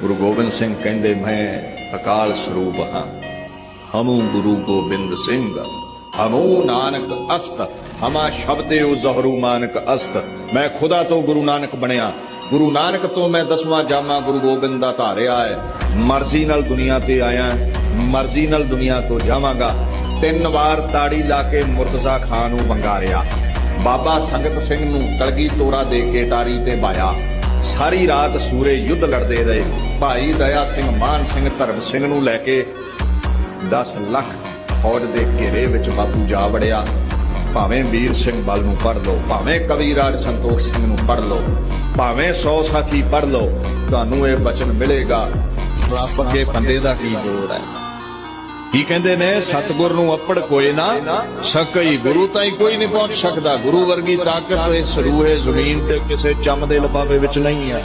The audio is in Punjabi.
ਗੁਰੂ ਗੋਬਿੰਦ ਸਿੰਘ ਕਹਿੰਦੇ, ਮੈਂ ਅਕਾਲ ਸਰੂਪ ਹਾਂ। ਹਮੂ ਗੁਰੂ ਗੋਬਿੰਦ ਸਿੰਘ। ਹਮੂ ਨਾਨਕ ਅਸਤ। ਹਮਾ ਸ਼ਬਦਿਓ ਜ਼ਹਰੂ ਮਾਨਕ ਅਸਤ। ਮੈਂ ਖੁਦਾ ਤੋਂ ਗੁਰੂ ਨਾਨਕ ਬਣਿਆ। ਗੁਰੂ ਨਾਨਕ ਤੋਂ ਮੈਂ ਦਸਵਾਂ ਜਾਮਾ ਗੁਰੂ ਗੋਬਿੰਦ ਦਾ ਧਾਰਿਆ ਹੈ। ਮਰਜ਼ੀ ਨਾਲ ਦੁਨੀਆ ਤੇ ਆਇਆ, ਮਰਜ਼ੀ ਨਾਲ ਦੁਨੀਆ ਤੋਂ ਜਾਵਾਂਗਾ। ਤਿੰਨ ਵਾਰ ਤਾੜੀ ਲਾ ਕੇ ਮੁਰਤਜ਼ਾ ਖਾਨ ਨੂੰ ਵੰਗਾਰਿਆ। ਬਾਬਾ ਸੰਗਤ ਸਿੰਘ ਨੂੰ ਕਲਗੀ ਤੋੜਾ ਦੇ ਕੇ ਟਾਰੀ ਤੇ ਬਾਇਆ। ਸਾਰੀ ਰਾਤ ਸੂਰੇ ਯੁੱਧ ਲੜਦੇ ਰਹੇ। ਭਾਈ ਦਇਆ ਸਿੰਘ ਮਾਨ ਸਿੰਘ ਧਰਮ ਸਿੰਘ ਨੂੰ ਲੈ ਕੇ 10 ਲੱਖ ਫੌਜ ਦੇ ਘੇਰੇ ਵਿੱਚ ਬਾਪੂ ਜਾ ਵੜਿਆ। ਭਾਵੇਂ ਵੀਰ ਸਿੰਘ ਬਲ ਨੂੰ ਪੜ ਲਓ ਭਾਵੇਂ ਕਵੀਰਾਜ ਸੰਤੋਖ ਸਿੰਘ ਨੂੰ ਪੜ ਲਓ ਭਾਵੇਂ 100 ਸਾਥੀ ਪੜ ਲਓ ਤੁਹਾਨੂੰ ਇਹ ਬਚਨ ਮਿਲੇਗਾ। ਰੱਬ ਅੱਗੇ ਬੰਦੇ ਦਾ ਕੀ ਜੋੜ ਹੈ? ਕੀ ਕਹਿੰਦੇ ਨੇ? ਸਤਗੁਰ ਨੂੰ ਅੱਪੜ ਕੋਈ ਨਾ। ਸਕਈ ਗੁਰੂ ਤਾਈ ਕੋਈ ਨਹੀਂ ਪਹੁੰਚ ਸਕਦਾ। ਗੁਰੂ ਵਰਗੀ ਤਾਕਤ ਇਸ ਰੂਹੇ ਜ਼ਮੀਨ ਤੇ ਕਿਸੇ ਚੰਮ ਦੇ ਲਫਾਫੇ ਵਿੱਚ ਨਹੀਂ ਹੈ।